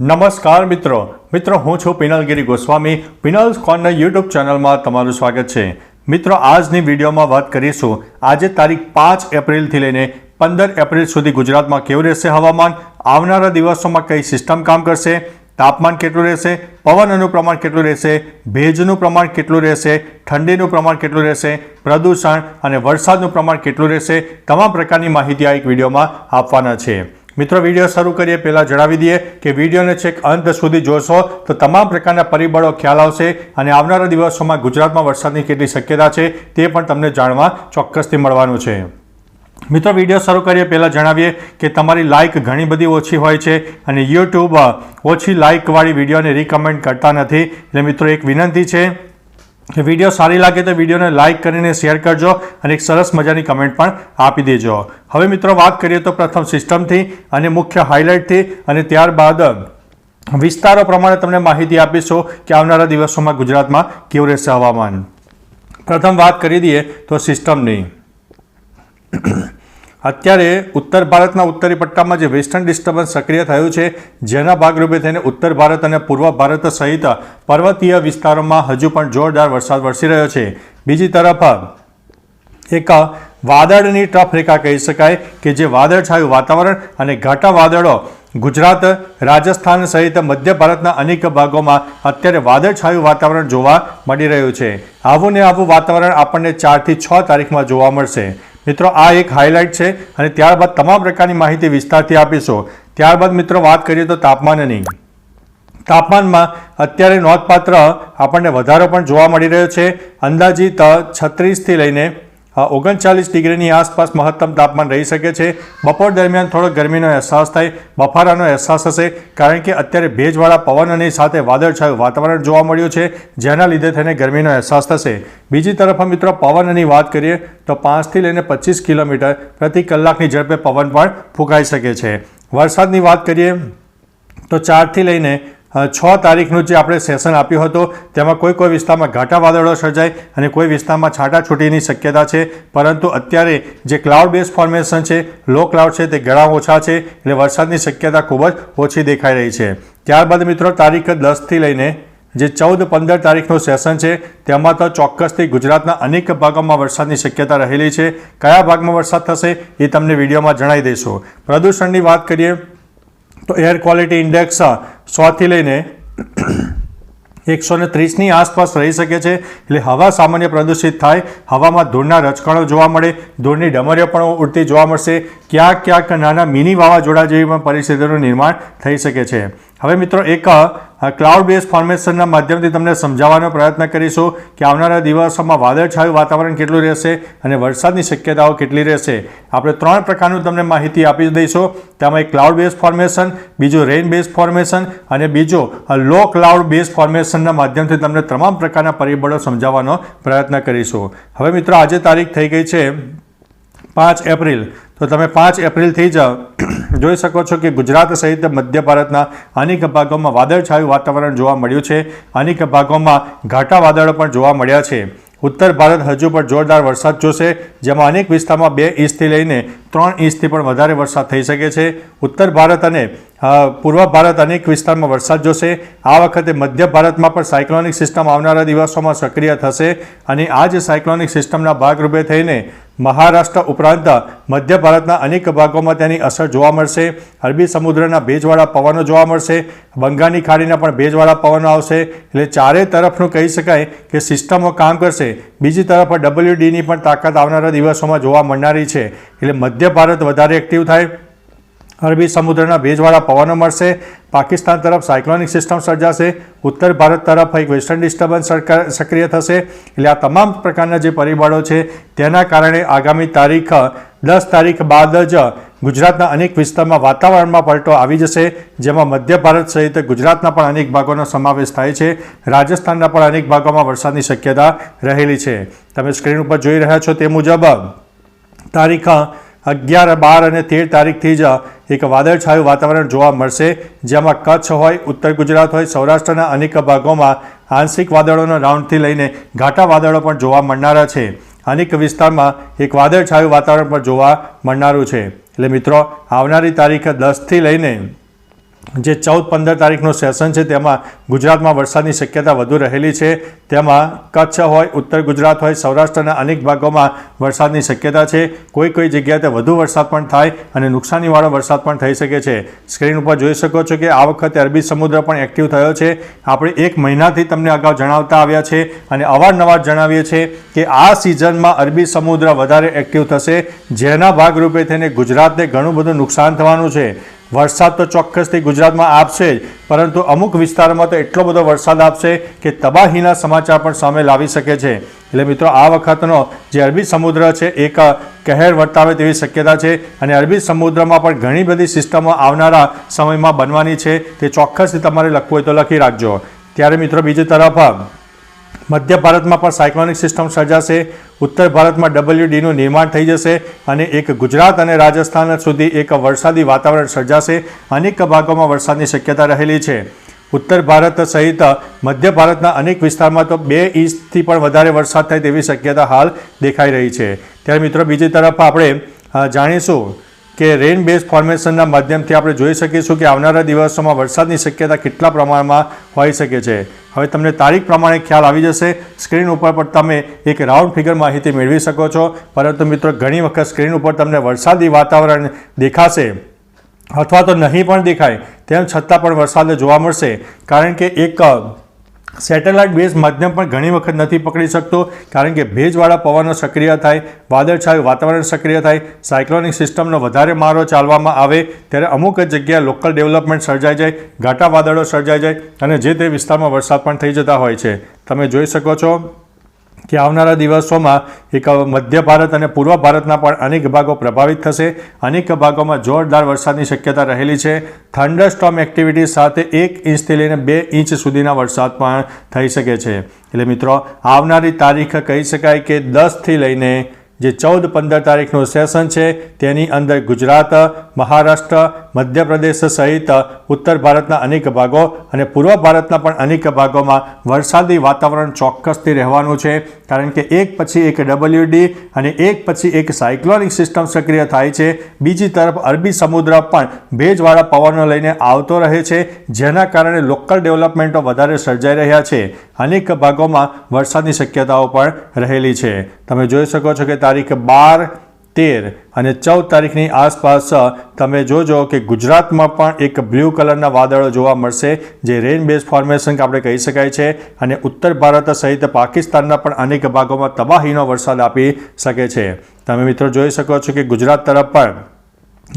નમસ્કાર મિત્રો. મિત્રો, હું છું પિનલગીરી ગોસ્વામી. પિનલ્સ કોર્નર યુટ્યુબ ચેનલમાં તમારું સ્વાગત છે. મિત્રો, આજની વિડીયોમાં વાત કરીશું. આજે તારીખ પાંચ એપ્રિલથી લઈને પંદર એપ્રિલ સુધી ગુજરાતમાં કેવું રહેશે હવામાન? આવનારા દિવસોમાં કઈ સિસ્ટમ કામ કરશે? તાપમાન કેટલું રહેશે? પવનનું પ્રમાણ કેટલું રહેશે? ભેજનું પ્રમાણ કેટલું રહેશે? ઠંડીનું પ્રમાણ કેટલું રહેશે? પ્રદૂષણ અને વરસાદનું પ્રમાણ કેટલું રહેશે? તમામ પ્રકારની માહિતી આ એક વિડીયોમાં આપવાના છે. મિત્રો વીડિયો શરૂ કરીએ. પહેલાં જણાવી દઈએ કે વિડીયોને છેક અંત સુધી જોશો તો તમામ પ્રકારના પરિબળો ખ્યાલ આવશે અને આવનારા દિવસોમાં ગુજરાતમાં વરસાદની કેટલી શક્યતા છે તે પણ તમને જાણવા ચોક્કસથી મળવાનું છે. મિત્રો વીડિયો શરૂ કરીએ. પહેલાં જણાવીએ કે તમારી લાઇક ઘણી બધી ઓછી હોય છે અને યુટ્યુબ ઓછી લાઇકવાળી વિડીયોને રિકમેન્ડ કરતા નથી. એટલે મિત્રો, એક વિનંતી છે વીડિયો સારી લાગે તો વિડીયોને લાઇક કરીને શેર કરજો અને એક સરસ મજાની કમેન્ટ પણ આપી દેજો. હવે મિત્રો વાત કરીએ તો પ્રથમ સિસ્ટમથી અને મુખ્ય હાઇલાઇટથી અને ત્યારબાદ વિસ્તારો પ્રમાણે તમને માહિતી આપીશું કે આવનારા દિવસોમાં ગુજરાતમાં કેવું રહેશે હવામાન. પ્રથમ વાત કરી દઈએ તો સિસ્ટમની અત્યારે ઉત્તર ભારતના ઉત્તરી પટ્ટામાં જે વેસ્ટર્ન ડિસ્ટર્બન્સ સક્રિય થયું છે, જેના ભાગરૂપે થઈને ઉત્તર ભારત અને પૂર્વ ભારત સહિત પર્વતીય વિસ્તારોમાં હજુ પણ જોરદાર વરસાદ વરસી રહ્યો છે. બીજી તરફ, એક વાદળની ટફ રેખા કહી શકાય કે જે વાદળછાયું વાતાવરણ અને ઘાટા વાદળો ગુજરાત, રાજસ્થાન સહિત મધ્ય ભારતના અનેક ભાગોમાં અત્યારે વાદળછાયું વાતાવરણ જોવા મળી રહ્યું છે. આવું ને આવું વાતાવરણ આપણને ચારથી છ તારીખમાં જોવા મળશે. મિત્રો, આ એક હાઇલાઇટ છે અને ત્યારબાદ તમામ પ્રકારની માહિતી વિસ્તારથી આપીશું. ત્યારબાદ મિત્રો, વાત કરીએ તો તાપમાનની તાપમાનમાં અત્યારે નોંધપાત્ર આપણને વધારો પણ જોવા મળી રહ્યો છે. અંદાજિત છત્રીસથી લઈને ઓગણચાલીસ ડિગ્રીની આસપાસ મહત્તમ તાપમાન રહી શકે છે. બપોર દરમિયાન થોડો ગરમીનો અહેસાસ થાય, બફારાનો અહેસાસ હશે, કારણ કે અત્યારે ભેજવાળા પવનની સાથે વાદળછાયું વાતાવરણ જોવા મળ્યું છે, જેના લીધે થઈને ગરમીનો અહેસાસ થશે. બીજી તરફ મિત્રો, પવનની વાત કરીએ, તો પાંચથી લઈને પચીસ કિલોમીટર પ્રતિ કલાકની ઝડપે પવન પણ ફૂંકાઈ શકે છે. વરસાદની વાત કરીએ, તો ચારથી લઈને છ તારીખનું જે આપણે સેશન આપ્યું હતું, તેમાં કોઈ કોઈ વિસ્તારમાં ઘાટા વાદળો સર્જાય અને કોઈ વિસ્તારમાં છાંટાછૂટીની શક્યતા છે. પરંતુ અત્યારે જે ક્લાઉડ બેઝ ફોર્મેશન છે લો ક્લાઉડ છે, તે ઘણા ઓછા છે, એટલે વરસાદની શક્યતા ખૂબ જ ઓછી દેખાઈ રહી છે. ત્યારબાદ મિત્રો, તારીખ દસથી લઈને જે ચૌદ પંદર તારીખનું સેશન છે, તેમાં તો ચોક્કસથી ગુજરાતના અનેક ભાગોમાં વરસાદની શક્યતા રહેલી છે. કયા ભાગમાં વરસાદ થશે, એ તમને વિડીયોમાં જણાવી દઈશું. પ્રદૂષણની વાત કરીએ, તો એર ક્વોલિટી ઇન્ડેક્સ સોથી લઈને એકસો ને ત્રીસની આસપાસ રહી શકે છે. એટલે હવા સામાન્ય પ્રદૂષિત થાય. હવામાં ધૂળના રચકણો જોવા મળે. ધૂળની ડમરીઓ પણ ઉડતી જોવા મળશે. ક્યાંક ક્યાંક નાના મિની વાવાઝોડા જેવી પણ પરિસ્થિતિનું નિર્માણ થઈ શકે છે. હવે મિત્રો એક ક્લાઉડ બેઝ ફોર્મેશનના માધ્યમથી તમને સમજાવવાનો પ્રયત્ન કરીશું કે આવનારા દિવસોમાં વાદળછાયું વાતાવરણ કેટલું રહેશે અને વરસાદની શક્યતાઓ કેટલી રહેશે. આપણે ત્રણ પ્રકારનું તમને માહિતી આપી દઈશું. તેમાં એક ક્લાઉડ બેઝ ફોર્મેશન બીજું રેઇન બેઝ ફોર્મેશન અને બીજો લો ક્લાઉડ બેઝ ફોર્મેશનના માધ્યમથી તમને તમામ પ્રકારના પરિબળો સમજાવવાનો પ્રયત્ન કરીશું. હવે મિત્રો આજે તારીખ થઈ ગઈ છે પાંચ એપ્રિલ. તો તમે પાંચ એપ્રિલથી જ જોઈ શકો છો કે ગુજરાત સહિત મધ્ય ભારતના અનેક ભાગોમાં વાદળછાયું વાતાવરણ જોવા મળ્યું છે. અનેક ભાગોમાં ઘાટા વાદળો પણ જોવા મળ્યા છે. ઉત્તર ભારત હજુ પણ જોરદાર વરસાદ જોશે, જેમાં અનેક વિસ્તારમાં બે ઇંચથી લઈને ત્રણ ઇંચથી પણ વધારે વરસાદ થઈ શકે છે. ઉત્તર ભારત અને પૂર્વ ભારત અનેક વિસ્તારમાં વરસાદ જોશે. આ વખતે મધ્ય ભારતમાં પણ સાયક્લોનિક સિસ્ટમ આવનારા દિવસોમાં સક્રિય થશે અને આ જ સાયક્લોનિક સિસ્ટમના ભાગરૂપે થઈને મહારાષ્ટ્ર ઉપરાંત મધ્ય ભારતના અનેક ભાગોમાં તેની અસર જોવા મળશે. અરબી સમુદ્રના ભેજવાળા પવનો જોવા મળશે. બંગાળની ખાડીના પણ ભેજવાળા પવનો આવશે. એટલે ચારે તરફનું કહી શકાય કે સિસ્ટમો કામ કરશે. બીજી તરફ ડબલ્યુડીની પણ તાકાત આવનારા દિવસોમાં જોવા મળનારી છે. એટલે મધ્ય ભારત વધારે એક્ટિવ થાય. અરબી સમુદ્રના ભેજવાળા પવનો મળશે. પાકિસ્તાન તરફ સાયક્લોનિક સિસ્ટમ સર્જાશે. ઉત્તર ભારત તરફ એક વેસ્ટર્ન ડિસ્ટર્બન્સ સક્રિય થશે. એટલે આ તમામ પ્રકારના જે પરિબળો છે, તેના કારણે આગામી તારીખ, દસ તારીખ બાદ જ ગુજરાતના અનેક વિસ્તારમાં વાતાવરણમાં પલટો આવી જશે. જેમાં મધ્ય ભારત સહિત ગુજરાતના પણ અનેક ભાગોનો સમાવેશ થાય છે. રાજસ્થાનના પણ અનેક ભાગોમાં વરસાદની શક્યતા રહેલી છે. તમે સ્ક્રીન ઉપર જોઈ રહ્યા છો તે મુજબ, તારીખ અગિયાર બાર અને તેર તારીખથી જ એક વાદળછાયું વાતાવરણ જોવા મળશે. જેમાં કચ્છ હોય, ઉત્તર ગુજરાત હોય, સૌરાષ્ટ્રના અનેક ભાગોમાં આંશિક વાદળોના રાઉન્ડથી લઈને ઘાટા વાદળો પણ જોવા મળનારા છે. અનેક વિસ્તારમાં એક વાદળછાયું વાતાવરણ પણ જોવા મળનારું છે. એટલે મિત્રો, આવનારી તારીખ દસથી લઈને જે ચૌદ પંદર તારીખનું સેશન છે, તેમાં ગુજરાતમાં વરસાદની શક્યતા વધુ રહેલી છે. તેમાં કચ્છ હોય, ઉત્તર ગુજરાત હોય, સૌરાષ્ટ્રના અનેક ભાગોમાં વરસાદની શક્યતા છે. કોઈ કોઈ જગ્યાએ વધુ વરસાદ પણ થાય અને નુકસાનીવાળો વરસાદ પણ થઈ શકે છે. સ્ક્રીન ઉપર જોઈ શકો છો કે આ વખતે અરબી સમુદ્ર પણ એક્ટિવ થયો છે. આપણે એક મહિનાથી તમને અગાઉ જણાવતા આવ્યા છે અને અવારનવાર જણાવીએ છીએ કે આ સિઝનમાં અરબી સમુદ્ર વધારે એક્ટિવ થશે. જેના ભાગરૂપે થઈને ગુજરાતને ઘણું બધું નુકસાન થવાનું છે. વરસાદ તો ચોક્કસથી ગુજરાતમાં આપશે જ, પરંતુ અમુક વિસ્તારોમાં તો એટલો બધો વરસાદ આપશે કે તબાહીના સમાચાર પણ સામે લાવી શકે છે. એટલે મિત્રો, આ વખતનો જે અરબી સમુદ્ર છે, એક કહેર વર્તાવે તેવી શક્યતા છે અને અરબી સમુદ્રમાં પણ ઘણી બધી સિસ્ટમો આવનારા સમયમાં બનવાની છે. તે ચોક્કસથી તમારે લખવું હોય તો લખી રાખજો. ત્યારે મિત્રો, બીજી તરફ મધ્ય ભારતમાં પણ સાયક્લોનિક સિસ્ટમ સર્જાશે, ઉત્તર ભારતમાં ડબલ્યુડીનું નિર્માણ થઈ જશે અને એક ગુજરાત અને રાજસ્થાન સુધી એક વરસાદી વાતાવરણ સર્જાશે. અનેક ભાગોમાં વરસાદની શક્યતા રહેલી છે. ઉત્તર ભારત સહિત મધ્ય ભારતના અનેક વિસ્તારમાં તો બે ઇંચથી પણ વધારે વરસાદ થાય તેવી શક્યતા હાલ દેખાઈ રહી છે. ત્યારે મિત્રો બીજી તરફ આપણે જાણીશું કે રેન બેઝ ફોર્મેશનના માધ્યમથી આપણે જોઈ શકીશું કે આવનારા દિવસોમાં વરસાદની શક્યતા કેટલા પ્રમાણમાં હોઈ શકે છે. હવે તમને તારીખ પ્રમાણે ખ્યાલ આવી જશે. સ્ક્રીન ઉપર પણ તમે એક રાઉન્ડ ફિગર માહિતી મેળવી શકો છો. પરંતુ મિત્રો, ઘણી વખત સ્ક્રીન ઉપર તમને વરસાદી વાતાવરણ દેખાશે અથવા તો નહીં પણ દેખાય, તેમ છતાં પણ વરસાદ જોવા મળશે. કારણ કે એક સેટેલાઇટ બેઝ માધ્યમ પણ ઘણી વખત નથી પકડી શકતો, કારણ કે ભેજવાળા પવનો સક્રિય થાય, વાદળછાયું વાતાવરણ સક્રિય થાય, સાયક્લોનિક સિસ્ટમનો વધારે મારો ચાલવામાં આવે, ત્યારે અમુક જ જગ્યાએ લોકલ ડેવલપમેન્ટ સર્જાઈ જાય, ઘાટા વાદળો સર્જાઈ જાય અને જે તે વિસ્તારમાં વરસાદ પણ થઈ જતા હોય છે. તમે જોઈ શકો છો કે આવનારા દિવસોમાં એક મધ્ય ભારત અને પૂર્વ ભારતના પણ અનેક ભાગો પ્રભાવિત થશે. અનેક ભાગોમાં જોરદાર વરસાદની શક્યતા રહેલી છે. થંડરસ્ટોમ એક્ટિવિટી સાથે એક ઇંચથી લઈને બે ઇંચ સુધીના વરસાદ પણ થઈ શકે છે. એટલે મિત્રો, આવનારી તારીખ કહી શકાય કે દસથી લઈને જે ચૌદ પંદર તારીખનું સેશન છે, તેની અંદર ગુજરાત, મહારાષ્ટ્ર, મધ્યપ્રદેશ સહિત ઉત્તર ભારતના અનેક ભાગો અને પૂર્વ ભારતના પણ અનેક ભાગોમાં વરસાદી વાતાવરણ ચોક્કસથી રહેવાનું છે. કારણ કે એક પછી એક ડબલ્યુડી અને એક પછી એક સાયક્લોનિક સિસ્ટમ સક્રિય થાય છે. બીજી તરફ અરબી સમુદ્ર પણ ભેજવાળા પવનો લઈને આવતો રહે છે, જેના કારણે લોકલ ડેવલપમેન્ટો વધારે સર્જાઈ રહ્યા છે. અનેક ભાગોમાં વરસાદની શક્યતાઓ પણ રહેલી છે. તમે જોઈ શકો છો કે તારીખ બાર, તેર અને ચૌદ તારીખની આસપાસ તમે જોજો કે ગુજરાતમાં પણ એક બ્લુ કલરના વાદળો જોવા મળશે, જે રેન બેઝ ફોર્મેશન આપણે કહી શકાય છે, અને ઉત્તર ભારત સહિત પાકિસ્તાનના પણ અનેક ભાગોમાં તબાહીનો વરસાદ આપી શકે છે. તમે મિત્રો જોઈ શકો છો કે ગુજરાત તરફ પણ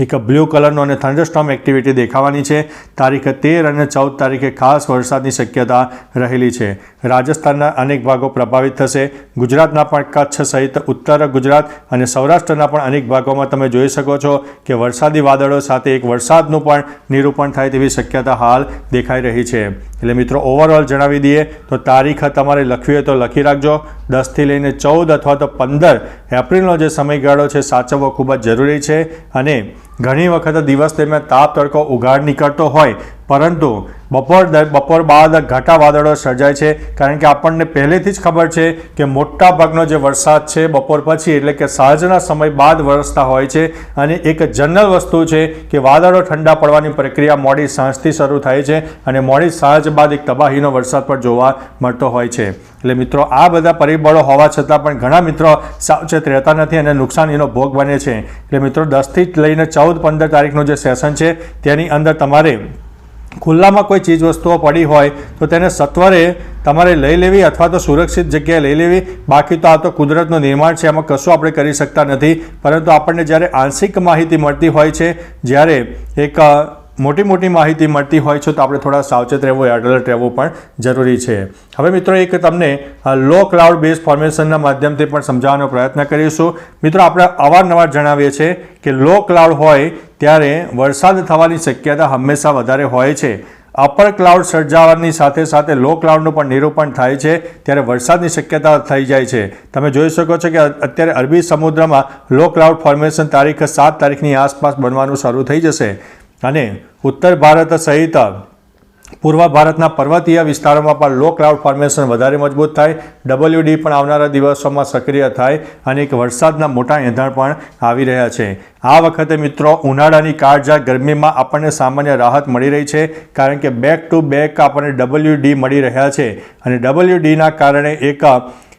એક બ્લુ કલરનો અને થંડરસ્ટોમ એક્ટિવિટી દેખાવાની છે. તારીખ તેર અને ચૌદ તારીખે ખાસ વરસાદની શક્યતા રહેલી છે. રાજસ્થાનના અનેક ભાગો પ્રભાવિત થશે. ગુજરાતના પણ કચ્છ સહિત ઉત્તર ગુજરાત અને સૌરાષ્ટ્રના પણ અનેક ભાગોમાં તમે જોઈ શકો છો કે વરસાદી વાદળો સાથે એક વરસાદનું પણ નિરૂપણ થાય તેવી શક્યતા હાલ દેખાઈ રહી છે. એટલે મિત્રો ઓવરઓલ જણાવી દઈએ તો તારીખ તમારે લખવી હોય તો લખી રાખજો. દસથી લઈને ચૌદ અથવા તો પંદર એપ્રિલનો જે સમયગાળો છે, સાચવવો ખૂબ જ જરૂરી છે. અને ઘણી વખત દિવસ દરમિયાન તાપ તડકો ઉઘાડ નીકળતો હોય પરંતુ બપોર બપોર બાદ ઘાટા વાદળો સર્જાય છે. કારણ કે આપણને પહેલેથી જ ખબર છે કે મોટા ભાગનો જે વરસાદ છે બપોર પછી, એટલે કે સાંજના સમય બાદ વરસતા હોય છે. અને એક જનરલ વસ્તુ છે કે વાદળો ઠંડા પડવાની પ્રક્રિયા મોડી સાંજથી શરૂ થાય છે અને મોડી સાંજ બાદ એક તબાહીનો વરસાદ પણ જોવા મળતો હોય છે. એટલે મિત્રો, આ બધા પરિબળો હોવા છતાં પણ ઘણા મિત્રો સાવચેત રહેતા નથી અને નુકસાનીનો ભોગ બને છે. એટલે મિત્રો, દસથી લઈને ચૌદ પંદર તારીખનું જે સેશન છે, તેની અંદર તમારે ખુલ્લામાં કોઈ ચીજ વસ્તુઓ પડી હોય, તો તેને સત્વરે તમારે લઈ લેવી અથવા તો સુરક્ષિત જગ્યાએ લઈ લેવી. બાકી તો આ તો કુદરતનું નિર્માણ છે એમાં કશું આપણે કરી શકતા નથી. પરંતુ આપણને જ્યારે આંશિક માહિતી મળતી હોય છે, જ્યારે એક મોટી મોટી માહિતી મળતી હોય છે તો આપણે થોડા સાવચેત રહેવું એડલર્ટ રહેવું પણ જરૂરી છે. હવે મિત્રો એક તમને લો ક્લાઉડ બેઝ ફોર્મેશનના માધ્યમથી પણ સમજાવવાનો પ્રયત્ન કરીશું. મિત્રો આપણે અવારનવાર જણાવીએ છીએ કે લો ક્લાઉડ હોય ત્યારે વરસાદ થવાની શક્યતા હંમેશા વધારે હોય છે. અપર ક્લાઉડ સર્જાવાની સાથે સાથે લો ક્લાઉડનું પણ નિરૂપણ થાય છે, ત્યારે વરસાદની શક્યતા થઈ જાય છે. તમે જોઈ શકો છો કે અત્યારે અરબી સમુદ્રમાં લો ક્લાઉડ ફોર્મેશન તારીખ સાત તારીખની આસપાસ બનવાનું શરૂ થઈ જશે. અને ઉત્તર ભારત સહિત પૂર્વ ભારતના પર્વતીય વિસ્તારોમાં પણ લો ક્લાઉડ ફોર્મેશન વધારે મજબૂત થાય. ડબલ્યુડી પણ આવનારા દિવસોમાં સક્રિય થાય અને એક વરસાદના મોટા એંધાણ પણ આવી રહ્યા છે. આ વખતે મિત્રો ઉનાળાની કાળજાળ ગરમીમાં આપણને સામાન્ય રાહત મળી રહી છે, કારણ કે બેક ટુ બેક આપણને ડબલ્યુડી મળી રહ્યા છે. અને ડબલ્યુડીના કારણે એક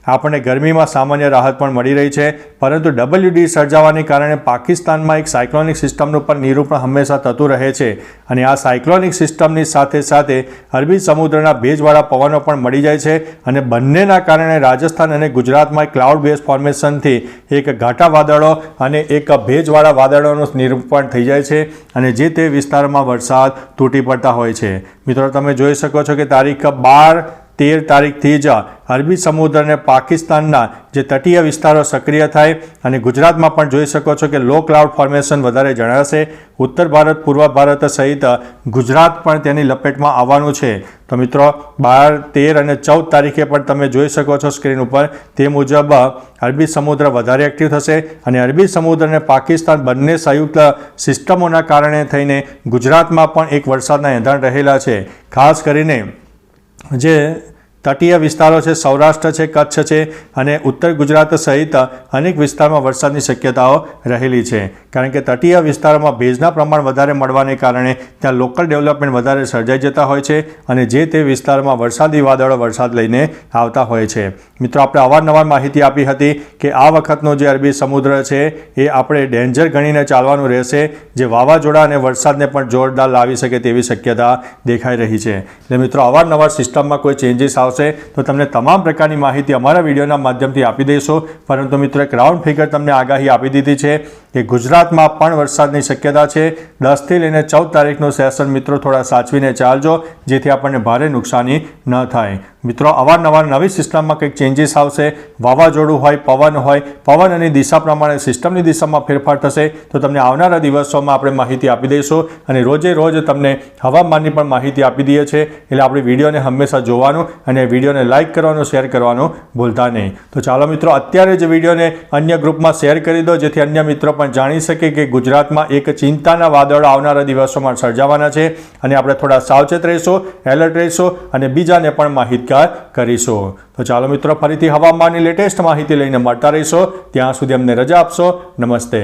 આપણને ગરમીમાં સામાન્ય રાહત પણ મળી રહી છે. પરંતુ ડબલ્યુડી સર્જાવાને કારણે પાકિસ્તાનમાં એક સાયક્લોનિક સિસ્ટમનું પણ નિરૂપણ હંમેશા થતું રહે છે. અને આ સાયક્લોનિક સિસ્ટમની સાથે સાથે અરબી સમુદ્રના ભેજવાળા પવનો પણ મળી જાય છે અને બંનેના કારણે રાજસ્થાન અને ગુજરાતમાં ક્લાઉડ બેઝ ફોર્મેશનથી એક ઘાટા વાદળો અને એક ભેજવાળા વાદળોનું નિરૂપણ થઈ જાય છે અને જે તે વિસ્તારમાં વરસાદ તૂટી પડતા હોય છે. મિત્રો, તમે જોઈ શકો છો કે તારીખ બાર તેર તારીખથી જ અરબી સમુદ્ર અને પાકિસ્તાનના જે તટીય વિસ્તારો સક્રિય થાય અને ગુજરાતમાં પણ જોઈ શકો છો કે લો ક્લાઉડ ફોર્મેશન વધારે જણાશે. ઉત્તર ભારત, પૂર્વ ભારત સહિત ગુજરાત પણ તેની લપેટમાં આવવાનું છે. તો મિત્રો, બાર, તેર અને ચૌદ તારીખે પણ તમે જોઈ શકો છો સ્ક્રીન ઉપર. તે મુજબ અરબી સમુદ્ર વધારે એક્ટિવ થશે અને અરબી સમુદ્ર અને પાકિસ્તાન બંને સંયુક્ત સિસ્ટમોના કારણે થઈને ગુજરાતમાં પણ એક વરસાદના એંધાણ રહેલા છે. ખાસ કરીને જે તટીય વિસ્તારો છે, સૌરાષ્ટ્ર છે, કચ્છ છે અને ઉત્તર ગુજરાત સહિત અનેક વિસ્તારમાં વરસાદની શક્યતાઓ રહેલી છે. કારણ કે તટીય વિસ્તારોમાં ભેજના પ્રમાણ વધારે મળવાને કારણે ત્યાં લોકલ ડેવલપમેન્ટ વધારે સર્જાઈ જતા હોય છે અને જે તે વિસ્તારમાં વરસાદી વાદળો વરસાદ લઈને આવતા હોય છે. મિત્રો, આપણે અવારનવાર માહિતી આપી હતી કે આ વખતનો જે અરબી સમુદ્ર છે, એ આપણે ડેન્જર ગણીને ચાલવાનું રહેશે, જે વાવાઝોડા અને વરસાદને પણ જોરદાર લાવી શકે તેવી શક્યતા દેખાઈ રહી છે. એટલે મિત્રો, અવારનવાર સિસ્ટમમાં કોઈ ચેન્જીસ આવશે તો તમને તમામ પ્રકારની માહિતી અમારા વિડીયોના માધ્યમથી આપી દઈશું. પરંતુ મિત્રો, એક રાઉન્ડ ફિગર તમને આગાહી આપી દીધી છે કે ગુજરાતમાં પણ વરસાદની શક્યતા છે. દસથી લઈને ચૌદ તારીખનું સેશન મિત્રો, થોડા સાચવીને ચાલજો, જેથી આપણને ભારે નુકસાની ન થાય. મિત્રો, અવારનવાર નવી સિસ્ટમમાં કંઈક ચેન્જીસ આવશે. વાવાઝોડું હોય, પવન હોય, પવન અને દિશા પ્રમાણે સિસ્ટમની દિશામાં ફેરફાર થશે, તો તમને આવનારા દિવસોમાં આપણે માહિતી આપી દઈશું અને રોજે રોજ તમને હવામાનની પણ માહિતી આપી દઈએ છીએ. એટલે આપણે વિડીયોને હંમેશા જોવાનું અને વિડીયોને લાઇક કરવાનું, શેર કરવાનું ભૂલતા નહીં. તો ચાલો મિત્રો, અત્યારે જ વિડીયોને અન્ય ગ્રુપમાં શેર કરી દો, જેથી અન્ય મિત્રો પણ જાણી શકે કે ગુજરાતમાં એક ચિંતાના વાદળો આવનારા દિવસોમાં સર્જાવાના છે. અને આપણે થોડા સાવચેત રહીશું, એલર્ટ રહીશું અને બીજાને પણ માહિતગાર કરીશું. તો ચાલો મિત્રો, ફરીથી હવામાનની લેટેસ્ટ માહિતી લઈને મળતા રહીશો. ત્યાં સુધી અમને રજા આપશો. નમસ્તે.